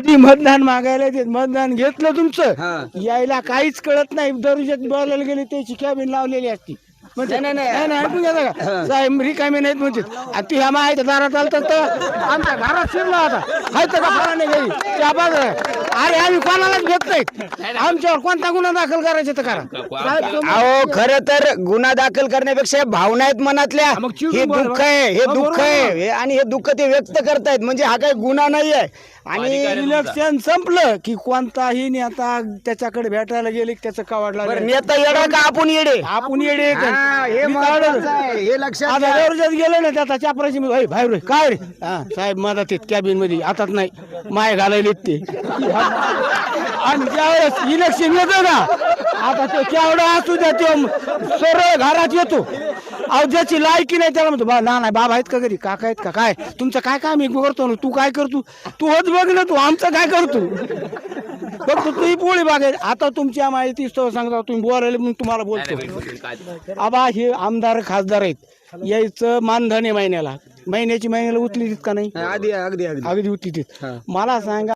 कधी मतदान मागायला येते मतदान घेतलं हा. तुमचं यायला काहीच कळत नाही दरुजात बोलायला गेले त्याची कॅबिन लावलेली असती म्हणजे नाही, नाही, नाही. नाही ऐकून घेता का साहेब रिकामे नाहीत म्हणजे. आणि ती ह्या माहिती दारात आलं तर आमच्या घरात शिरला होता हायत का घरी? त्या. अरे आम्ही कोणालाच घेत नाहीत. आमच्यावर कोणता गुन्हा दाखल करायचा तर करा. अहो खर तर गुन्हा दाखल करण्यापेक्षा भावना आहेत मनातल्या. मग चिडून हे बोला. दुःख आहे हे दुःख आहे. हे- आणि हे दुःख ते व्यक्त करतायत. म्हणजे हा काही गुन्हा नाही आहे. आणि इलेक्शन संपलं की कोणताही नेता त्याच्याकडे भेटायला गेले की त्याचं कवाड बरं, नेता येडा का आपण येडे? आपण येडे हा, हे मी महत्वाचं काढलं. आहे. हे लक्षात आता घ्या. दररोज गेले ना त्याचा चापराची मी, "ओय, बाहेर काय रे? हा. साहेब मदत येत कॅबिनमध्ये आतात नाही. माय घालायला ते आणि ज्यावेळेस इलेक्शन येतं ना आता तो केवढा असू द्या तो सरळ घरात येतो. अहो ज्याची लायकी नाही त्याला म्हणतो बा ना नाही बाबा आहेत का घरी? काका आहेत का? काय? तुमचं काय काम आहे? करतो ना तू काय करतो? तू होत बघ ना तू आमचं काय करतो? फक्त तू पोळी बागायची आता तुमच्या माहिती सांगता तुम्ही बोलायला म्हणून तुम्हाला बोलतो. आबा हे आमदार खासदार आहेत. यायचं मानधन आहे महिन्याला. महिन्याची महिन्याला उचली का नाही? आधी अगदी अगदी अगदी. उचली मला सांगा